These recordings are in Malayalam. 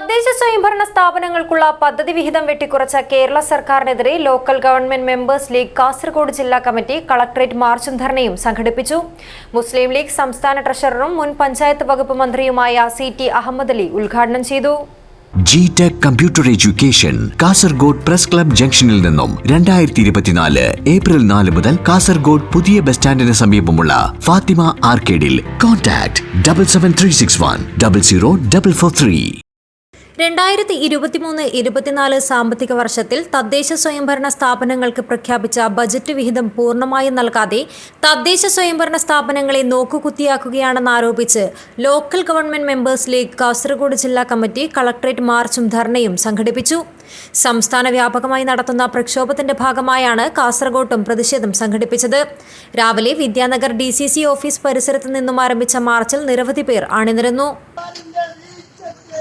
തദ്ദേശ സ്വയംഭരണ സ്ഥാപനങ്ങൾക്കുള്ള പദ്ധതി വിഹിതം വെട്ടിക്കുറച്ച കേരള സർക്കാരിനെതിരെ local government members league Kasaragod ജില്ലാ കമ്മിറ്റി കളക്ടറേറ്റ് മാർച്ചും ധർണയും സംഘടിപ്പിച്ചു. മുസ്ലിം ലീഗ് സംസ്ഥാന ട്രഷററും മുൻ പഞ്ചായത്ത് വകുപ്പ് മന്ത്രിയുമായ സി ടി അഹമ്മദ് അലി ഉദ്ഘാടനം ചെയ്തു. G tech computer education Kasaragod press club ജംഗ്ഷനിൽ നിന്നും രണ്ടായിരത്തി ഇരുപത്തിനാല് ഏപ്രിൽ നാല് മുതൽ കാസർഗോഡ് പുതിയ ബസ് സ്റ്റാൻഡിന് സമീപമുള്ള Fathima ആർക്കേഡിൽ. Contact double seven three six one double zero double four three രണ്ടായിരത്തി ഇരുപത്തിമൂന്ന് ഇരുപത്തിനാല് സാമ്പത്തിക വർഷത്തിൽ തദ്ദേശ സ്വയംഭരണ സ്ഥാപനങ്ങൾക്ക് പ്രഖ്യാപിച്ച ബജറ്റ് വിഹിതം പൂർണമായും നൽകാതെ തദ്ദേശ സ്വയംഭരണ സ്ഥാപനങ്ങളെ നോക്കുകുത്തിയാക്കുകയാണെന്ന് ആരോപിച്ച് local government members league Kasaragod ജില്ലാ കമ്മിറ്റി കളക്ടറേറ്റ് മാർച്ചും ധർണയും സംഘടിപ്പിച്ചു. സംസ്ഥാന വ്യാപകമായി നടത്തുന്ന പ്രക്ഷോഭത്തിന്റെ ഭാഗമായാണ് കാസർഗോട്ടും പ്രതിഷേധം സംഘടിപ്പിച്ചത്. രാവിലെ വിദ്യാനഗർ ഡി ഓഫീസ് പരിസരത്ത് നിന്നും ആരംഭിച്ച മാർച്ചിൽ നിരവധി പേർ അണിനിരന്നു.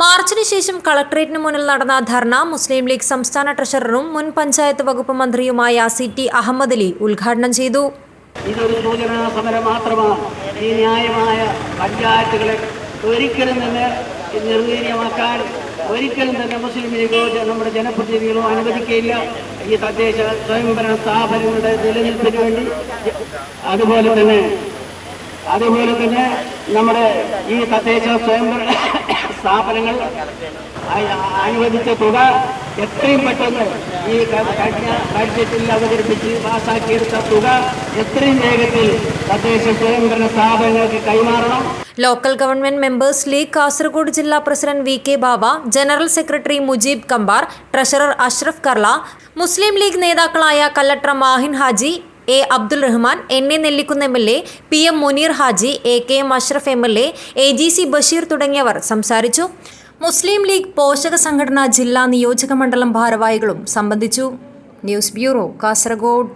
മാർച്ചിന് ശേഷം കളക്ടറേറ്റിന് മുന്നിൽ നടന്ന ധർണ മുസ്ലിം ലീഗ് സംസ്ഥാന ട്രഷററും മുൻ പഞ്ചായത്ത് വകുപ്പ് മന്ത്രിയുമായ സി ടി അഹമ്മദ് അലി ഉദ്ഘാടനം ചെയ്തു. ഇതൊരു സൂചനാ സമരം മാത്രമാണ്. ഈ ന്യായമായ പഞ്ചായത്തുകളെ ഒരിക്കലും തന്നെ നിർവീര്യമാക്കാൻ ഒരിക്കലും തന്നെ മുസ്ലിം ലീഗോ നമ്മുടെ ജനപ്രതിനിധികളോ അനുവദിക്കുകയില്ല. ഈ തദ്ദേശ സ്വയംഭരണ സ്ഥാപനങ്ങളുടെ നിലനിൽപ്പിന് വേണ്ടി. അതുപോലെ തന്നെ അതുപോലെ തന്നെ നമ്മുടെ ഈ തദ്ദേശ സ്വയംഭരണ സ്ഥാപനങ്ങൾ അനുവദിച്ച തുക എത്രയും പെട്ടെന്ന് ഈ കഴിഞ്ഞ ബഡ്ജറ്റിൽ അവതരിപ്പിച്ച് പാസാക്കിയെടുത്ത തുക എത്രയും വേഗത്തിൽ തദ്ദേശ സ്വയംഭരണ സ്ഥാപനങ്ങൾക്ക് കൈമാറണം. Local government members league Kasaragod ജില്ലാ president V K Baba general secretary Mujeeb Kampar treasurer Ashraf Karla Muslim League നേതാക്കളായ Kallatra Mahin Haji A Abdul Rahman N A Nellikkunnu M L A P M Muneer Haji A K M Ashraf M L A A G C Basheer തുടങ്ങിയവർ സംസാരിച്ചു. മുസ്ലിം ലീഗ് പോഷക സംഘടന ജില്ലാ നിയോജക മണ്ഡലം ഭാരവാഹികളും സംബന്ധിച്ചു. News bureau Kasaragod.